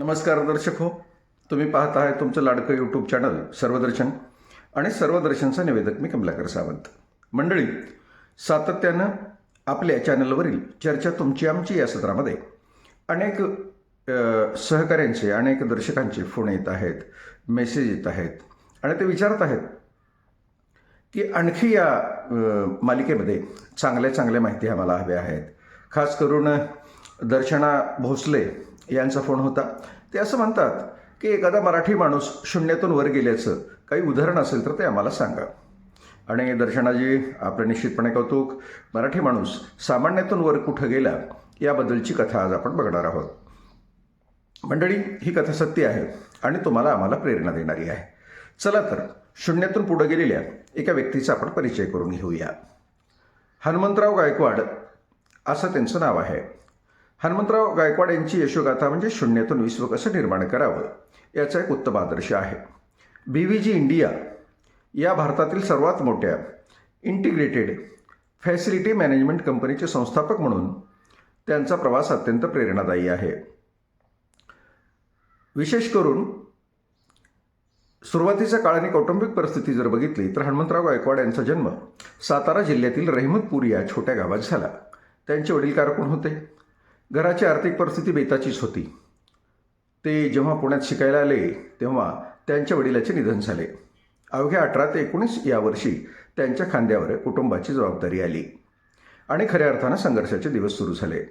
नमस्कार दर्शक हो. तुम्ही पाहत आहे तुमचं लाडकं यूट्यूब चॅनल सर्वदर्शन आणि सर्वदर्शनचा निवेदक मी कमलाकर सावंत. मंडळी सातत्यानं आपल्या चॅनलवरील चर्चा तुमची आमची या सत्रामध्ये अनेक सहकाऱ्यांचे अनेक दर्शकांचे फोन येत आहेत मेसेज येत आहेत आणि ते विचारत आहेत की आणखी या मालिकेमध्ये चांगल्या चांगल्या माहिती आम्हाला हव्या आहेत. खास करून दर्शना भोसले यांचा फोन होता. ते असं म्हणतात की एखादा मराठी माणूस शून्यातून वर गेल्याचं काही उदाहरण असेल तर ते आम्हाला सांगा. आणि दर्शनाजी आपलं निश्चितपणे कौतुक मराठी माणूस सामान्यातून वर कुठं गेला याबद्दलची कथा आज आपण बघणार आहोत. मंडळी ही कथा सत्य आहे आणि तुम्हाला आम्हाला प्रेरणा देणारी आहे. चला तर शून्यातून पुढे गेलेल्या एका व्यक्तीचा आपण परिचय करून घेऊया. हनुमंतराव गायकवाड असं त्यांचं नाव आहे. हनुमंतराव गायकवाड यांची यशोगाथा म्हणजे शून्यातून विश्व कसं निर्माण करावं याचा एक उत्तम आदर्श आहे. बी व्ही जी इंडिया या भारतातील सर्वात मोठ्या इंटिग्रेटेड फॅसिलिटी मॅनेजमेंट कंपनीचे संस्थापक म्हणून त्यांचा प्रवास अत्यंत प्रेरणादायी आहे. विशेष करून सुरुवातीच्या काळ आणि कौटुंबिक परिस्थिती जर बघितली तर हनुमंतराव गायकवाड यांचा जन्म सातारा जिल्ह्यातील रहिमतपूर या छोट्या गावात झाला. त्यांचे वडील कारकून होते? घराची आर्थिक परिस्थिती बेताचीच होती. ते जेव्हा पुण्यात शिकायला आले तेव्हा त्यांच्या वडिलाचे निधन झाले. अवघ्या अठरा ते एकोणीस या वर्षी त्यांच्या खांद्यावर कुटुंबाची जबाबदारी आली आणि खऱ्या अर्थानं संघर्षाचे दिवस सुरू झाले.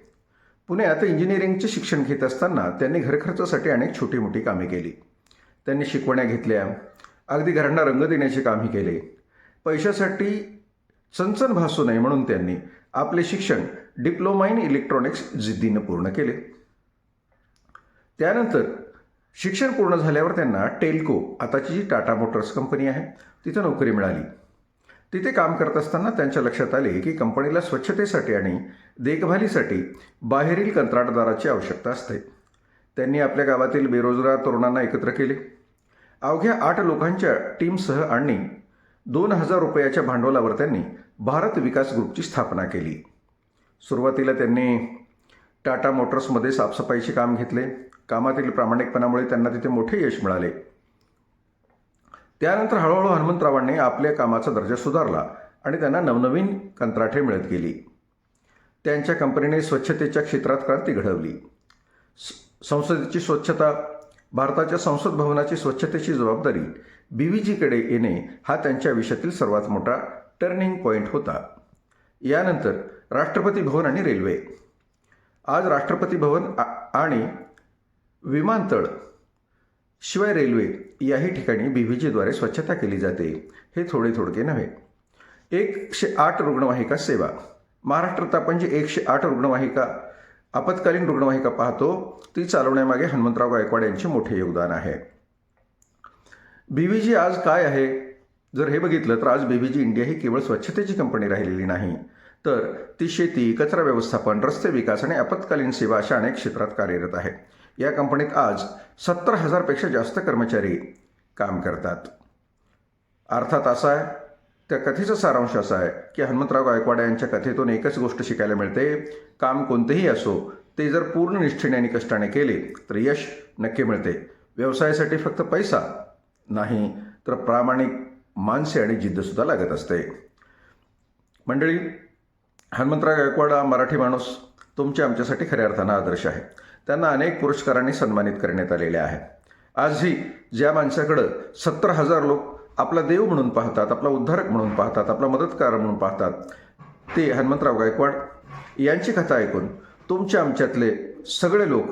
पुण्यात इंजिनिअरिंगचे शिक्षण घेत असताना त्यांनी घरखर्चासाठी अनेक छोटी मोठी कामे केली. त्यांनी शिकवण्या घेतल्या अगदी घरांना रंग देण्याचे कामही केले. पैशासाठी चणचण भासू नये म्हणून त्यांनी आपले शिक्षण डिप्लोमा इन इलेक्ट्रॉनिक्स जिद्दीनं पूर्ण केले. त्यानंतर शिक्षण पूर्ण झाल्यावर त्यांना टेल्को आताची जी टाटा मोटर्स कंपनी आहे तिथं नोकरी मिळाली. तिथे काम करत असताना त्यांच्या लक्षात आले की कंपनीला स्वच्छतेसाठी आणि देखभालीसाठी बाहेरील कंत्राटदाराची आवश्यकता असते. त्यांनी आपल्या गावातील बेरोजगार तरुणांना एकत्र केले. अवघ्या आठ लोकांच्या टीमसह आणि दोन हजार रुपयाच्या भांडवलावर त्यांनी भारत विकास ग्रुपची स्थापना केली. सुरुवातीला त्यांनी टाटा मोटर्समध्ये साफसफाईचे काम घेतले. कामातील प्रामाणिकपणामुळे त्यांना तिथे मोठे यश मिळाले. त्यानंतर हळूहळू हनुमंतरावांनी आपल्या कामाचा दर्जा सुधारला आणि त्यांना नवनवीन कंत्राटे मिळत गेली. त्यांच्या कंपनीने स्वच्छतेच्या क्षेत्रात क्रांती घडवली. संसदेची स्वच्छता भारताच्या संसद भवनाची स्वच्छतेची जबाबदारी बी व्ही जीकडे येणे हा त्यांच्या आयुष्यातील सर्वात मोठा टर्निंग पॉईंट होता. यानंतर राष्ट्रपती भवन आणि रेल्वे. आज राष्ट्रपती भवन आणि विमानतळ शिवाय रेल्वे याही ठिकाणी बी व्ही जीद्वारे स्वच्छता केली जाते हे थोडे थोडके नव्हे. एकशे आठ रुग्णवाहिका सेवा. महाराष्ट्रात आपण जी एकशे आठ रुग्णवाहिका आपत्कालीन रुग्णवाहिका पाहतो ती चालवण्यामागे हनुमंतराव गायकवाड यांचे मोठे योगदान आहे. बी व्ही जी आज काय आहे? जर हे बघितलं तर आज बीबीजी इंडिया ही केवळ स्वच्छतेची कंपनी राहिलेली नाही. तर ती शेती कचरा व्यवस्थापन रस्ते विकास आणि आपत्कालीन सेवा अशा अनेक क्षेत्रात कार्यरत आहे. या कंपनीत आज सत्तर हजारपेक्षा जास्त कर्मचारी काम करतात. अर्थात असा आहे त्या कथेचा सारांश असा आहे की हनुमंतराव गायकवाड यांच्या कथेतून एकच गोष्ट शिकायला मिळते काम कोणतेही असो ते जर पूर्ण निष्ठेने आणि कष्टाने केले तर यश नक्की मिळते. व्यवसायासाठी फक्त पैसा नाही तर प्रामाणिक मानसे आणि जिद्दसुद्धा लागत असते. मंडळी हनुमंतराव गायकवाड हा मराठी माणूस तुमच्या आमच्यासाठी खऱ्या अर्थानं आदर्श आहे. त्यांना अनेक पुरस्कारांनी सन्मानित करण्यात आलेले आहे. आजही ज्या माणसाकडं सत्तर हजार लोक आपला देव म्हणून पाहतात आपला उद्धारक म्हणून पाहतात आपला मदतकार म्हणून पाहतात ते हनुमंतराव गायकवाड यांची कथा ऐकून तुमच्या आमच्यातले सगळे लोक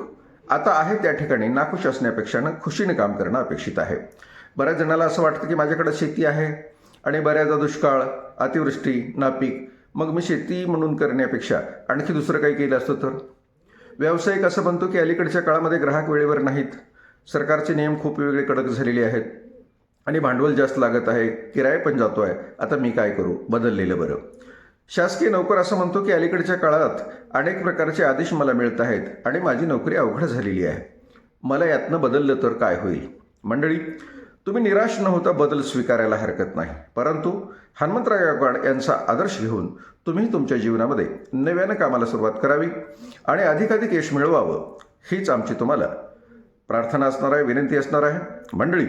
आता आहे त्या ठिकाणी नाखुश असण्यापेक्षा खुशीने काम करणं अपेक्षित आहे. बऱ्याच जणाला असं वाटतं की माझ्याकडं शेती आहे आणि बऱ्याचदा दुष्काळ अतिवृष्टी नापीक. मग मी शेती म्हणून करण्यापेक्षा आणखी दुसरं काही केलं असतं तर? व्यावसायिक असं म्हणतो की अलीकडच्या काळामध्ये ग्राहक वेळेवर नाहीत. सरकारचे नियम खूप वेगळे कडक झालेले आहेत. आणि भांडवल जास्त लागत आहे किराया पण जातो आहे. आता मी काय करू? बदललेलं बरं. शासकीय नोकर असं म्हणतो की अलीकडच्या काळात अनेक प्रकारचे आदेश मला मिळत आहेत आणि माझी नोकरी अवघड झालेली आहे. मला यातनं बदललं तर काय होईल? मंडळी तुम्ही निराश न होता बदल स्वीकारायला हरकत नाही. परंतु हनुमंतराव गायकवाड यांचा आदर्श घेऊन तुम्ही तुमच्या जीवनामध्ये नव्यानं कामाला सुरुवात करावी आणि अधिकाधिक यश मिळवावं हीच आमची तुम्हाला प्रार्थना असणार आहे विनंती असणार आहे. मंडळी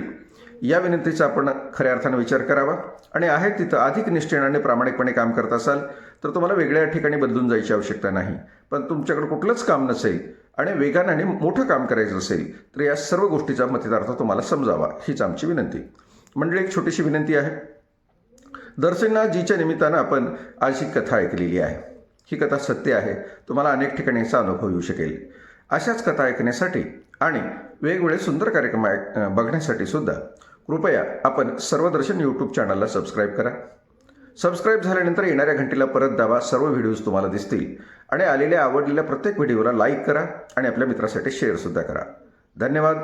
या विनंतीचा आपण खऱ्या अर्थानं विचार करावा आणि आहे तिथं अधिक निश्चयनाने आणि प्रामाणिकपणे काम करत असाल तर तुम्हाला वेगळ्या ठिकाणी बदलून जायची आवश्यकता नाही. पण तुमच्याकडे कुठलंच काम नसेल आणि वेगाने आणि मोठं काम करायचं असेल तर या सर्व गोष्टीचा मतितार्थ तुम्हाला समजावा हीच आमची विनंती. मंडळी एक छोटीशी विनंती आहे. दर्शनाजीच्या निमित्तानं आपण आज ही कथा ऐकलेली आहे. ही कथा सत्य आहे. तुम्हाला अनेक ठिकाणी याचा अनुभव येऊ शकेल. अशाच कथा ऐकण्यासाठी आणि वेगवेगळे सुंदर कार्यक्रम ऐक- बघण्यासाठी सुद्धा कृपया आपण सर्वदर्शन यूट्यूब चॅनलला सबस्क्राईब करा. सबस्क्राईब झाल्यानंतर येणाऱ्या घंटीला परत दाबा. सर्व व्हिडिओज तुम्हाला दिसतील. आणि आलेल्या आवडलेल्या प्रत्येक व्हिडिओला लाईक करा आणि आपल्या मित्रासाठी शेअरसुद्धा करा. धन्यवाद.